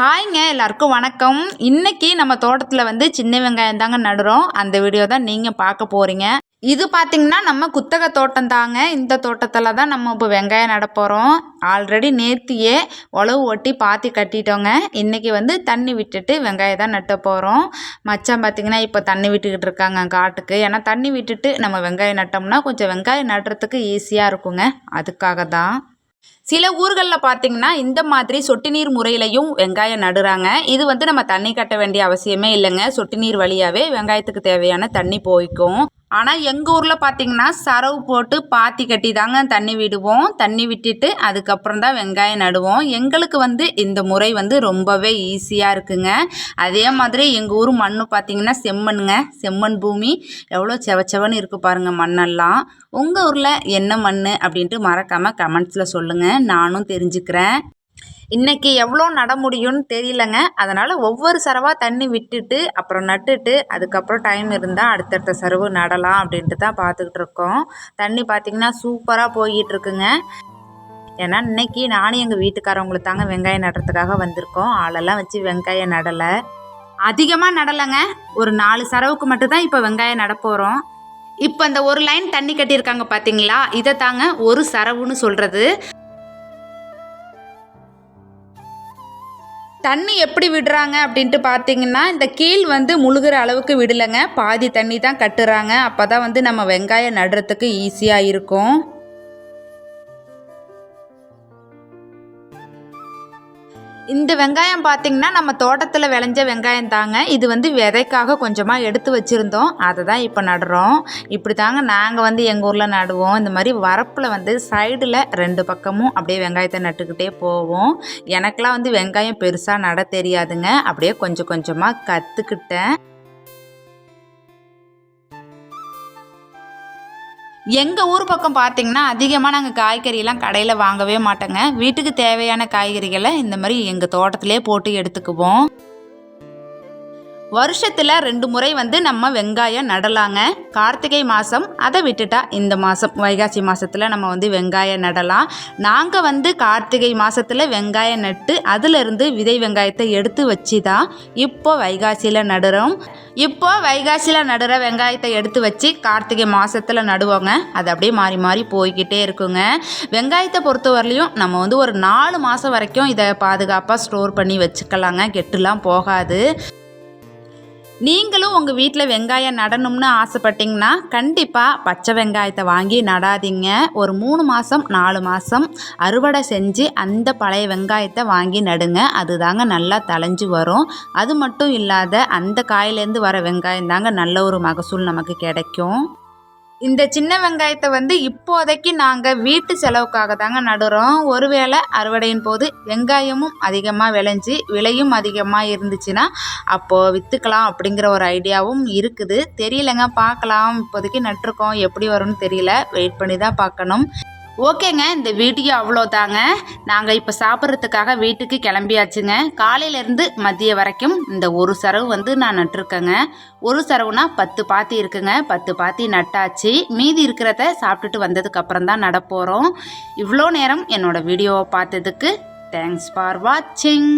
ஹாய்ங்க எல்லாருக்கும் வணக்கம். இன்னைக்கு நம்ம தோட்டத்தில் வந்து சின்ன வெங்காயம் தாங்க நடுறோம். அந்த வீடியோ தான் நீங்கள் பார்க்க போகிறீங்க இது பார்த்திங்கன்னா நம்ம குத்தகை தோட்டம் தாங்க. இந்த தோட்டத்தில் தான் நம்ம இப்போ வெங்காயம் நட போகிறோம் ஆல்ரெடி நேர்த்தியே உழவு ஒட்டி பாத்தி கட்டிட்டோங்க. இன்றைக்கி வந்து தண்ணி விட்டுட்டு வெங்காயம் தான் நட்ட போகிறோம் மச்சான் பார்த்திங்கன்னா இப்போ தண்ணி விட்டுக்கிட்டு இருக்காங்க காட்டுக்கு. ஏன்னா தண்ணி விட்டுட்டு நம்ம வெங்காயம் நட்டோம்னா கொஞ்சம் வெங்காயம் நடுறதுக்கு ஈஸியாக இருக்குங்க. அதுக்காக தான். சில ஊர்களில் பார்த்தீங்கன்னா இந்த மாதிரி சொட்டு நீர் முறையிலையும் வெங்காயம் நடுறாங்க. இது வந்து நம்ம தண்ணி கட்ட வேண்டிய அவசியமே இல்லைங்க. சொட்டு நீர் வழியாகவே வெங்காயத்துக்கு தேவையான தண்ணி போய்க்கும். ஆனால் எங்கள் ஊரில் பார்த்தீங்கன்னா சரவு போட்டு பாத்தி கட்டி தாங்க தண்ணி விடுவோம். தண்ணி விட்டுட்டு அதுக்கப்புறம் தான் வெங்காயம் நடுவோம். எங்களுக்கு வந்து இந்த முறை வந்து ரொம்பவே ஈஸியாக இருக்குங்க. அதே மாதிரி எங்கள் ஊர் மண் பார்த்திங்கன்னா செம்மண்ணுங்க. செம்மண் பூமி. எவ்வளோ செவச்சவன்னு இருக்குது பாருங்கள் மண்ணெல்லாம். உங்கள் ஊரில் என்ன மண் அப்படின்ட்டு மறக்காமல் கமெண்ட்ஸில் சொல்லுங்கள் நானும் தெரிஞ்சுக்கிறேன். இன்றைக்கி எவ்வளோ நட முடியும்னு தெரியலங்க. அதனால் ஒவ்வொரு சரவாக தண்ணி விட்டுட்டு அப்புறம் நட்டுட்டு அதுக்கப்புறம் டைம் இருந்தால் அடுத்தடுத்த சரவு நடலாம் அப்படின்ட்டு தான் பார்த்துக்கிட்டு இருக்கோம் தண்ணி பார்த்திங்கன்னா சூப்பராக போய்கிட்டுருக்குங்க ஏன்னா இன்றைக்கி நானும் எங்கள் வீட்டுக்காரவங்களுக்கு தாங்க வெங்காயம் நடுறதுக்காக வந்திருக்கோம். ஆளெல்லாம் வச்சு வெங்காயம் நடலை. அதிகமாக நடலைங்க. ஒரு நாலு சரவுக்கு மட்டும்தான் இப்போ வெங்காயம் நடப்போகிறோம் இப்போ அந்த ஒரு லைன் தண்ணி கட்டியிருக்காங்க பார்த்தீங்களா இதை தாங்க ஒரு சரவுன்னு சொல்கிறது தண்ணி எப்படி விடுறாங்க அப்படின்ட்டு பார்த்தீங்கன்னா இந்த கீழ் வந்து முழுகிற அளவுக்கு விடலைங்க. பாதி தண்ணி தான் கட்டுறாங்க. அப்போ தான் வந்து நம்ம வெங்காயம் நடுறதுக்கு ஈஸியாக இருக்கும். இந்த வெங்காயம் பார்த்திங்கன்னா நம்ம தோட்டத்தில் விளைஞ்ச வெங்காயம் தாங்க. இது வந்து விதைக்காக கொஞ்சமாக எடுத்து வச்சுருந்தோம். அதை தான் இப்போ நடுறோம். இப்படி தாங்க நாங்கள் வந்து எங்கள் ஊரில் நடுவோம். இந்த மாதிரி வரப்பில் வந்து சைடில் ரெண்டு பக்கமும் அப்படியே வெங்காயத்தை நட்டுக்கிட்டே போவோம். எனக்கெலாம் வந்து வெங்காயம் பெருசாக நட தெரியாதுங்க. அப்படியே கொஞ்சம் கொஞ்சமாக கற்றுக்கிட்டேன் எங்கள் ஊர் பக்கம் பார்த்திங்கன்னா அதிகமாக நாங்கள் காய்கறியெல்லாம் கடையில் வாங்கவே மாட்டோங்க. வீட்டுக்கு தேவையான காய்கறிகளை இந்த மாதிரி எங்கள் தோட்டத்திலே போட்டு எடுத்துக்குவோம். வருஷத்தில் ரெண்டு முறை வந்து நம்ம வெங்காயம் நடலாங்க. கார்த்திகை மாதம் அதை விட்டுட்டா இந்த மாதம் வைகாசி மாதத்தில் நம்ம வந்து வெங்காயம் நடலாம். நாங்கள் வந்து கார்த்திகை மாதத்தில் வெங்காயம் நட்டு அதிலிருந்து விதை வெங்காயத்தை எடுத்து வச்சு தான் இப்போ வைகாசியில் நடுறோம். இப்போ வைகாசியில் நடுற வெங்காயத்தை எடுத்து வச்சு கார்த்திகை மாதத்தில் நடுவோங்க. அது அப்படியே மாறி மாறி போய்கிட்டே இருக்குங்க. வெங்காயத்தை பொறுத்த வரலையும் நம்ம வந்து ஒரு நாலு மாதம் வரைக்கும் இதை பாதுகாப்பாக ஸ்டோர் பண்ணி வச்சுக்கலாங்க. கெட்டுலாம் போகாது. நீங்களும் உங்கள் வீட்டில் வெங்காயம் நடணும்னு ஆசைப்பட்டீங்கன்னா கண்டிப்பாக பச்சை வெங்காயத்தை வாங்கி நடாதீங்க. ஒரு மூணு மாதம் நாலு மாதம் அறுவடை செஞ்சு அந்த பழைய வெங்காயத்தை வாங்கி நடுங்க. அது தாங்க நல்லா தலைஞ்சு வரும். அது மட்டும் இல்லாத அந்த காயிலேருந்து வர வெங்காயம் தாங்க நல்ல ஒரு மகசூல் நமக்கு கிடைக்கும். இந்த சின்ன வெங்காயத்தை வந்து இப்போதைக்கு நாங்கள் வீட்டு செலவுக்காக தாங்க நடுறோம். ஒருவேளை அறுவடையின் போது வெங்காயமும் அதிகமாக விளைஞ்சி விலையும் அதிகமாக இருந்துச்சுன்னா அப்போது விற்றுக்கலாம் அப்படிங்கிற ஒரு ஐடியாவும் இருக்குது. தெரியலங்க பார்க்கலாம். இப்போதைக்கு நட்டிருக்கோம். எப்படி வரும்னு தெரியல. வெயிட் பண்ணி தான் பார்க்கணும். ஓகேங்க இந்த வீடியோ அவ்வளோதாங்க. நாங்கள் இப்போ சாப்பிட்றதுக்காக வீட்டுக்கு கிளம்பியாச்சுங்க. காலையிலேருந்து மதியம் வரைக்கும் இந்த ஒரு சரவு வந்து நான் நட்டுருக்கேங்க. ஒரு சரவுனா பத்து பாத்தி இருக்குங்க. பத்து பாத்தி நட்டாச்சு. மீதி இருக்கிறத சாப்பிட்டுட்டு வந்ததுக்கப்புறம் தான் நடப்போகிறோம் இவ்வளோ நேரம் என்னோடய வீடியோவை பார்த்ததுக்கு தேங்க்ஸ் ஃபார் வாட்சிங்